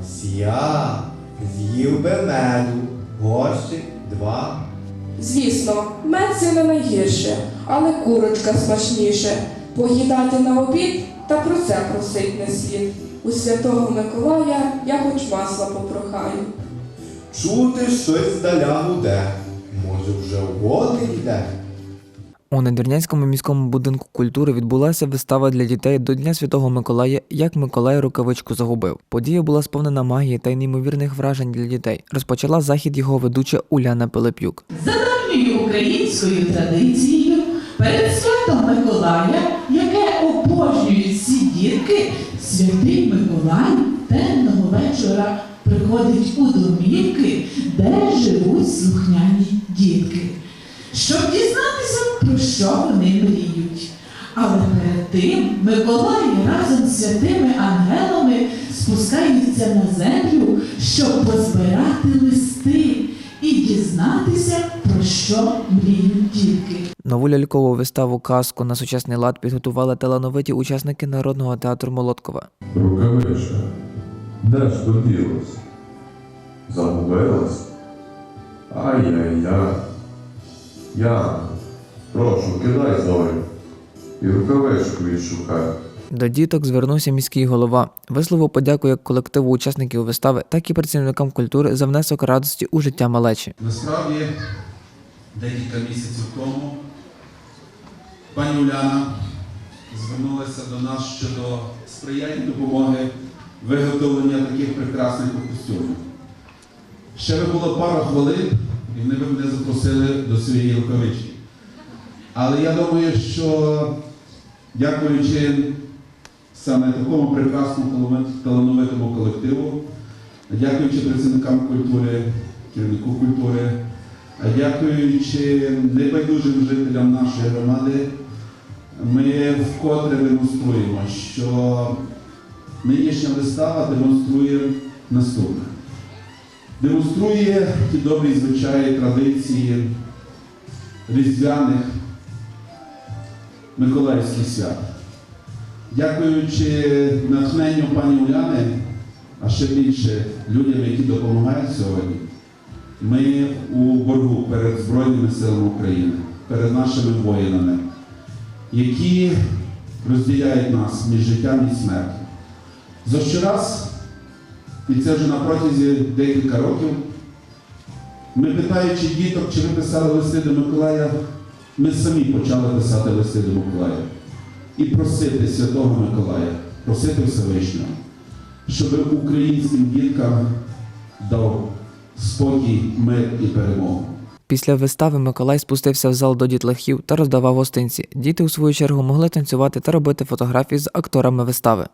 Ось я з'їв би меду, горщик, два. Звісно, мед це не найгірше, але курочка смачніше. Поїдати на обід та про це просить не слід. У святого Миколая я хоч масла попрохаю. Чути щось здаля гуде. Може, вже угоди йде? У Надвірнянському міському будинку культури відбулася вистава для дітей до Дня Святого Миколая Як Миколай рукавичку загубив. Подія була сповнена магії та неймовірних вражень для дітей. Розпочала захід його ведуча Уляна Пилипюк. За давньою українською традицією, перед святом Миколая, яке обожнюють всі дітки, святий Миколай темного вечора приходить у домівки, де живуть слухняні дітки, щоб дізнатися, про що вони мріють. Але перед тим Миколай разом з святими ангелами спускаються на землю, щоб позбирати листи і дізнатися, про що мріють дітки. Нову лялькову виставу казку на сучасний лад підготували талановиті учасники народного театру Молоткова. Рукавичка, де ж поділась? Загубилась? Ай-яй-яй. Я, прошу, кидай зорю. І рукавичку відшукай. До діток звернувся міський голова, висловив подяку як колективу учасників вистави, так і працівникам культури за внесок радості у життя малечі. Насправді, декілька місяців тому пані Уляна звернулася до нас щодо сприяння допомоги виготовлення таких прекрасних костюмів. Ще би було пару хвилин, вони б мене запросили до своєї рукавички. Але я думаю, що дякуючи саме такому прекрасному талановитому колективу, дякуючи працівникам культури, керівнику культури, дякуючи небайдужим жителям нашої громади, ми вкотре демонструємо, що нинішня вистава демонструє наступне. Демонструє ті добрі звичаї, традиції різдвяних Миколаївських свят. Дякуючи натхненню пані Уляни, а ще більше людям, які допомагають сьогодні, ми у боргу перед Збройними силами України, перед нашими воїнами, які розділяють нас між життям і смертю. За щораз, і це вже на протязі декілька років, ми питаючи діток, чи ви писали листи до Миколая, ми самі почали писати листи до Миколая і просити Святого Миколая, просити Всевишнього, щоб українським діткам дав спокій, мир і перемогу. Після вистави Миколай спустився в зал до дітлахів та роздавав гостинці. Діти, у свою чергу, могли танцювати та робити фотографії з акторами вистави.